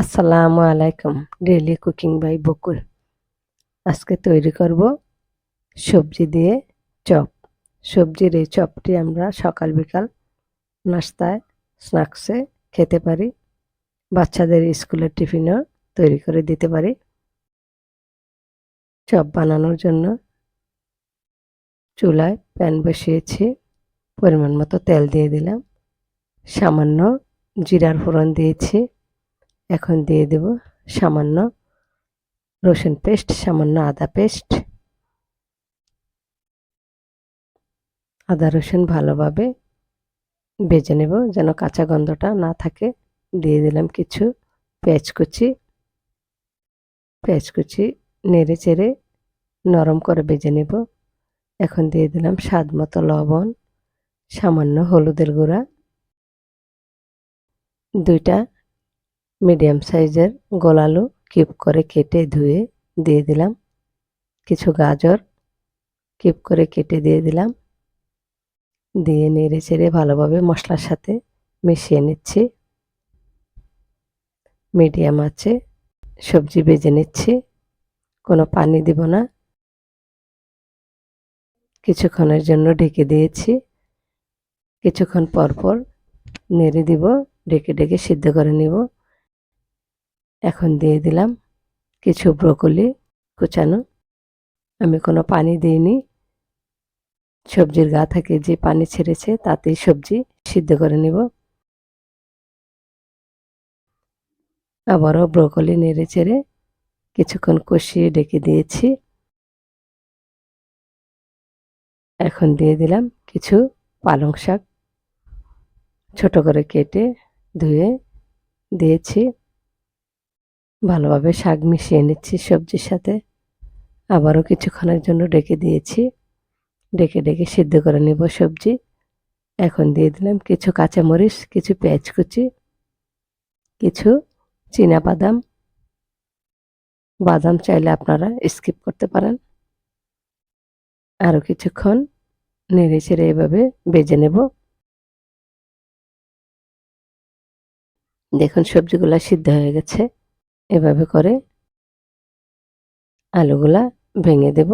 আসসালামু আলাইকুম, daily cooking by বকুল। আজকে তৈরি করব সবজি দিয়ে চপ। সবজির এই চপটি আমরা সকাল বিকাল নাস্তায়, স্ন্যাক্সে খেতে পারি। বাচ্চাদের স্কুলের টিফিনও তৈরি করে দিতে পারি। চপ বানানোর জন্য চুলায় প্যান বসিয়েছি, পরিমাণ মতো তেল দিয়ে দিলাম। সামান্য জিরার ফোড়ন দিয়েছি। এখন দিয়ে দেব সামান্য রসুন পেস্ট, সামান্য আদা পেস্ট। আদা রসুন ভালোভাবে বেজে নেব যেন কাঁচা গন্ধটা না থাকে। দিয়ে দিলাম কিছু পেঁয়াজ কুচি। পেঁয়াজ কুচি নেড়ে চেড়ে নরম করে বেজে নেব। এখন দিয়ে দিলাম স্বাদ মতো লবণ, সামান্য হলুদের গুঁড়া। দুইটা মিডিয়াম সাইজের গোলালু কিপ করে কেটে ধুয়ে দিয়ে দিলাম। কিছু গাজর কিপ করে কেটে দিয়ে দিলাম। দিয়ে নেড়ে চেড়ে ভালোভাবে মশলার সাথে মিশিয়ে নিচ্ছি। মিডিয়াম আছে সবজি বেজে নিচ্ছি। কোনো পানি দিব না। কিছুক্ষণের জন্য ঢেকে দিয়েছি। কিছুক্ষণ পর পর নেড়ে দিব, ঢেকে ঢেকে সিদ্ধ করে নিব। এখন দিয়ে দিলাম কিছু ব্রকলি কুচানো। আমি কোনো পানি দিইনি। সবজির গা থেকে যে পানি ছেড়েছে তাতেই সবজি সিদ্ধ করে নিব। আবারও ব্রকলি নেড়ে চেড়ে কিছুক্ষণ কষিয়ে ডেকে দিয়েছি। এখন দিয়ে দিলাম কিছু পালং শাক। ছোট করে কেটে ধুয়ে দিয়েছি। ভালোভাবে শাক মিশিয়ে নিচ্ছি সবজির সাথে। আবারও কিছুক্ষণের জন্য ডেকে দিয়েছি। ডেকে ডেকে সিদ্ধ করে নেব সবজি। এখন দিয়ে দিলাম কিছু কাঁচামরিচ, কিছু পেঁয়াজ কুচি কিছু চীনা বাদাম বাদাম চাইলে আপনারা স্কিপ করতে পারেন। আরও কিছুক্ষণ নেড়ে চেড়ে এভাবে বেজে নেব। দেখুন সবজিগুলো সিদ্ধ হয়ে গেছে। এভাবে করে আলুগুলা ভেঙে দেব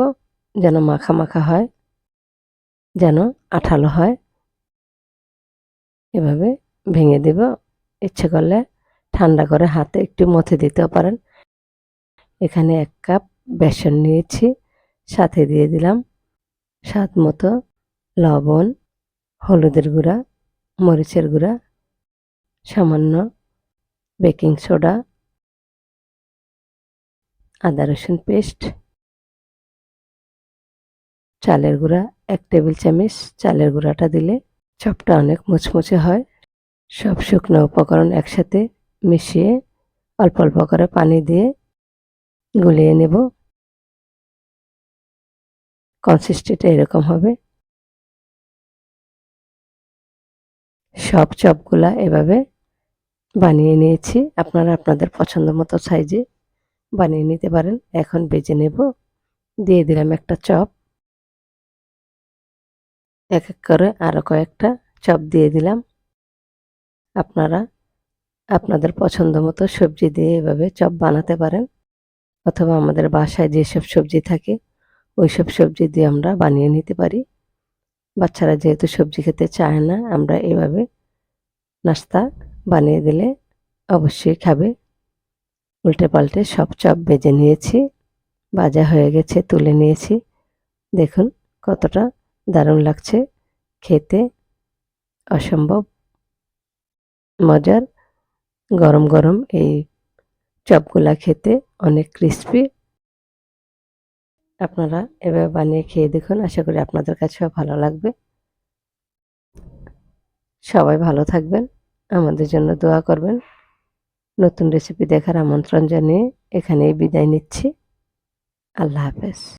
যেন মাখা মাখা হয়, যেন আঠালো হয়। এভাবে ভেঙে দেব। ইচ্ছে করলে ঠান্ডা করে হাতে একটু মথে দিতেও পারেন। এখানে এক কাপ বেসন নিয়েছি, সাথে দিয়ে দিলাম স্বাদ মতো লবণ, হলুদের গুঁড়া, মরিচের গুঁড়া, সামান্য বেকিং সোডা আদা, রসুন পেস্ট, চালের গুঁড়া, এক টেবিল চামচ চালের গুঁড়াটা দিলে চপটা অনেক মুচমুচে হয়। সব শুকনো উপকরণ একসাথে মিশিয়ে অল্প অল্প করে পানি দিয়ে গুলিয়ে নেব। কনসিস্টেন্ট এরকম হবে। সব চপগুলা এভাবে বানিয়ে নিয়েছি। আপনারা আপনাদের পছন্দ মতো সাইজে বানিয়ে নিতে পারেন। এখন বেজে নেব। দিয়ে দিলাম একটা চপ। এক এক করে আরও কয়েকটা চপ দিয়ে দিলাম। আপনারা আপনাদের পছন্দ মতো সবজি দিয়ে এভাবে চপ বানাতে পারেন। অথবা আমাদের বাসায় যেসব সবজি থাকে ওই সব সবজি দিয়ে আমরা বানিয়ে নিতে পারি। বাচ্চারা যেহেতু সবজি খেতে চায় না, আমরা এভাবে নাস্তা বানিয়ে দিলে অবশ্যই খাবে। উল্টে পাল্টে সব চপ বেজে নিয়েছি ভাজা হয়ে গেছে, তুলে নিয়েছি। দেখুন কতটা দারুণ লাগছে, খেতে অসম্ভব মজার। গরম গরম এই চপগুলা খেতে অনেক ক্রিস্পি আপনারা এভাবে বানিয়ে খেয়ে দেখুন, আশা করি আপনাদের কাছেও ভালো লাগবে। সবাই ভালো থাকবেন, আমাদের জন্য দোয়া করবেন। নতুন রেসিপি দেখার আমন্ত্রণ জানিয়ে এখানেই বিদায় নিচ্ছি। আল্লাহ হাফেজ।